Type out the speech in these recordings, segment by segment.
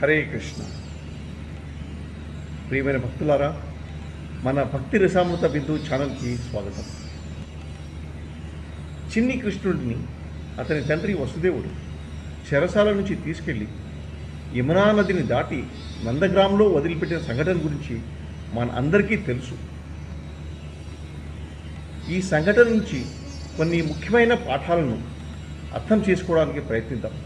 హరే కృష్ణ. ప్రియమైన భక్తులారా మన భక్తి రసామృత బిందు ఛానల్కి స్వాగతం. చిన్ని కృష్ణుడిని అతని తండ్రి వసుదేవుడు చెరసాల నుంచి తీసుకెళ్ళి యమునా నదిని దాటి నందగ్రామ్లో వదిలిపెట్టిన సంఘటన గురించి మన అందరికీ తెలుసు. ఈ సంఘటన నుంచి కొన్ని ముఖ్యమైన పాఠాలను అర్థం చేసుకోవడానికి ప్రయత్నిద్దాం.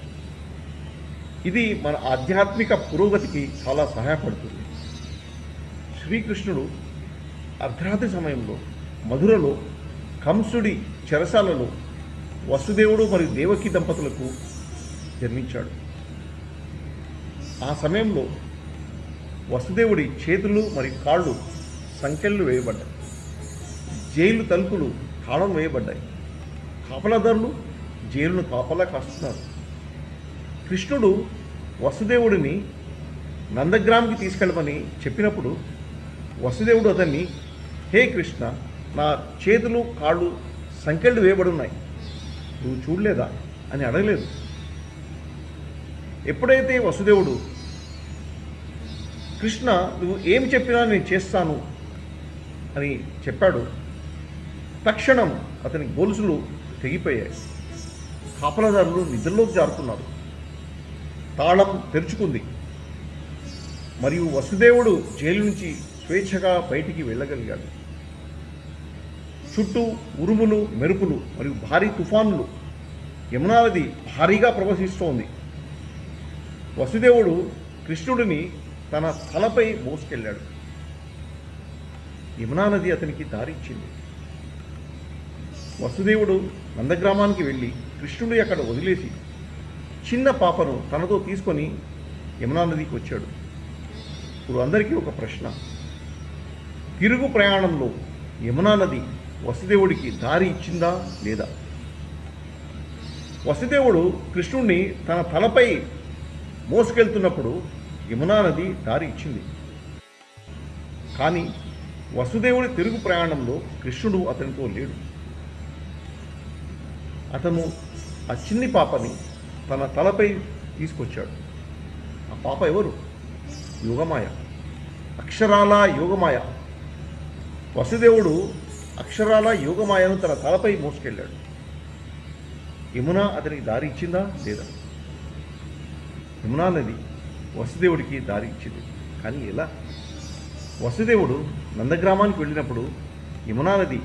ఇది మన ఆధ్యాత్మిక పురోగతికి చాలా సహాయపడుతుంది. శ్రీకృష్ణుడు అర్ధరాత్రి సమయంలో మధురలో కంసుడి చెరసాలలో వసుదేవుడు మరియు దేవకి దంపతులకు జన్మించాడు. ఆ సమయంలో వసుదేవుడి చేతులు మరియు కాళ్ళు సంకెళ్ళు వేయబడ్డాయి. జైలు తలుపులు తాళం వేయబడ్డాయి. కాపలాదారులు జైలును కాపలా కాస్తున్నారు. కృష్ణుడు వసుదేవుడిని నందగ్రామ్కి తీసుకెళ్ళమని చెప్పినప్పుడు వసుదేవుడు అతన్ని హే కృష్ణ నా చేతులు కాళ్ళు సంకెళ్ళు వేయబడున్నాయి నువ్వు చూడలేదా? అని అడగలేదు. ఎప్పుడైతే వసుదేవుడు కృష్ణ నువ్వు ఏమి చెప్పినా నేను చేస్తాను అని చెప్పాడు తక్షణం అతని గొలుసులు తెగిపోయాయి. కాపలాదారులు నిద్రలోకి జారుతున్నారు. తాళం తెరుచుకుంది. మరియు వసుదేవుడు జైలు నుంచి స్వేచ్ఛగా బయటికి వెళ్ళగలిగాడు. చుట్టూ ఉరుములు మెరుపులు మరియు భారీ తుఫానులు యమునా నది భారీగా ప్రవహిస్తోంది. వసుదేవుడు కృష్ణుడిని తన తలపై మోసుకెళ్ళాడు. యమునా నది అతనికి దారి ఇచ్చింది. వసుదేవుడు నందగ్రామానికి వెళ్ళి కృష్ణుడి అక్కడ వదిలేసి చిన్న పాపను తనతో తీసుకొని యమునా నదికి వచ్చాడు. ఇప్పుడు అందరికీ ఒక ప్రశ్న. తిరుగు ప్రయాణంలో యమునా నది వసుదేవుడికి దారి ఇచ్చిందా లేదా? వసుదేవుడు కృష్ణుణ్ణి తన తలపై మోసుకెళ్తున్నప్పుడు యమునా నది దారి ఇచ్చింది. కానీ వసుదేవుడి తిరుగు ప్రయాణంలో కృష్ణుడు అతనితో లేడు. అతను ఆ చిన్ని పాపని తన తలపై తీసుకొచ్చాడు. ఆ పాప ఎవరు? యోగమాయ. అక్షరాల యోగమాయ. వసుదేవుడు అక్షరాల యోగమాయను తన తలపై మోసుకెళ్ళాడు. యమున అతనికి దారి ఇచ్చిందా? లేదా? యమునా నది వసుదేవుడికి దారి ఇచ్చింది. కానీ ఎలా? వసుదేవుడు నందగ్రామానికి వెళ్ళినప్పుడు యమునా నది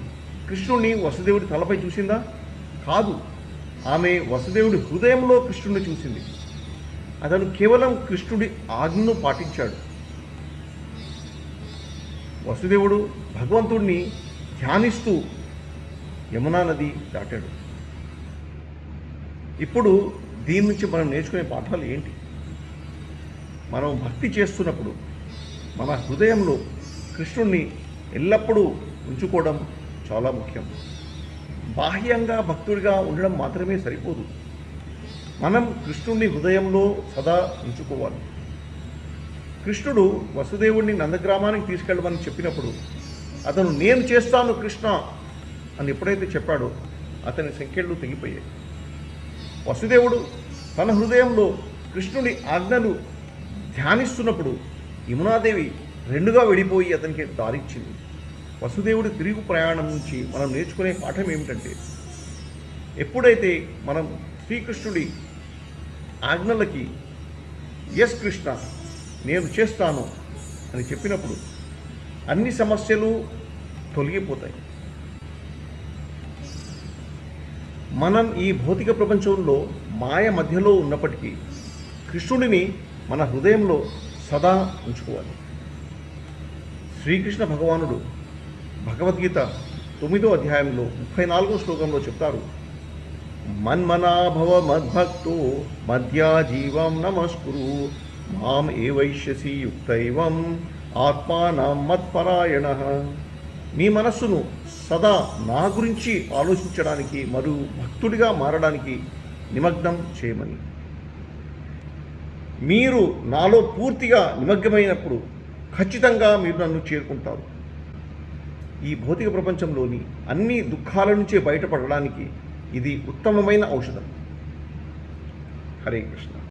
కృష్ణుడిని వసుదేవుడి తలపై చూసిందా? కాదు. ఆమె వసుదేవుడి హృదయంలో కృష్ణుడిని చూసింది. అతను కేవలం కృష్ణుడి ఆజ్ఞను పాటించాడు. వసుదేవుడు భగవంతుడిని ధ్యానిస్తూ యమునా నది దాటాడు. ఇప్పుడు దీని నుంచి మనం నేర్చుకునే పాఠాలు ఏంటి? మనం భక్తి చేస్తున్నప్పుడు మన హృదయంలో కృష్ణుణ్ణి ఎల్లప్పుడూ ఉంచుకోవడం చాలా ముఖ్యం. బాహ్యంగా భక్తుడిగా ఉండడం మాత్రమే సరిపోదు. మనం కృష్ణుడిని హృదయంలో సదా ఉంచుకోవాలి. కృష్ణుడు వసుదేవుడిని నందగ్రామానికి తీసుకెళ్ళమని చెప్పినప్పుడు అతను నేను చేస్తాను కృష్ణ అని ఎప్పుడైతే చెప్పాడో అతని సంఖ్యలు తెగిపోయాయి. వసుదేవుడు తన హృదయంలో కృష్ణుడి ఆజ్ఞలు ధ్యానిస్తున్నప్పుడు యమునాదేవి రెండుగా విడిపోయి అతనికి దారిచ్చింది. వసుదేవుడి తిరుగు ప్రయాణం నుంచి మనం నేర్చుకునే పాఠం ఏమిటంటే ఎప్పుడైతే మనం శ్రీకృష్ణుడి ఆజ్ఞలకి ఎస్ కృష్ణ నేను చేస్తాను అని చెప్పినప్పుడు అన్ని సమస్యలు తొలగిపోతాయి. మనం ఈ భౌతిక ప్రపంచంలో మాయ మధ్యలో ఉన్నప్పటికీ కృష్ణుడిని మన హృదయంలో సదా ఉంచుకోవాలి. శ్రీకృష్ణ భగవానుడు భగవద్గీత తొమ్మిదో అధ్యాయంలో ముప్పై నాలుగో శ్లోకంలో చెప్తారు. మన్మనాభవ మద్భక్తో మధ్యా జీవం నమస్కురు. మాం ఏ వైశ్యసి యుక్తైవం ఆత్మానం మత్పరాయణ. మీ మనస్సును సదా నా గురించి ఆలోచించడానికి మరియు భక్తుడిగా మారడానికి నిమగ్నం చేయమని. మీరు నాలో పూర్తిగా నిమగ్నమైనప్పుడు ఖచ్చితంగా మీరు నన్ను చేరుకుంటారు. ఈ భౌతిక ప్రపంచంలోని అన్ని దుఃఖాల నుంచే బయటపడడానికి ఇది ఉత్తమమైన ఔషధం. హరే కృష్ణ.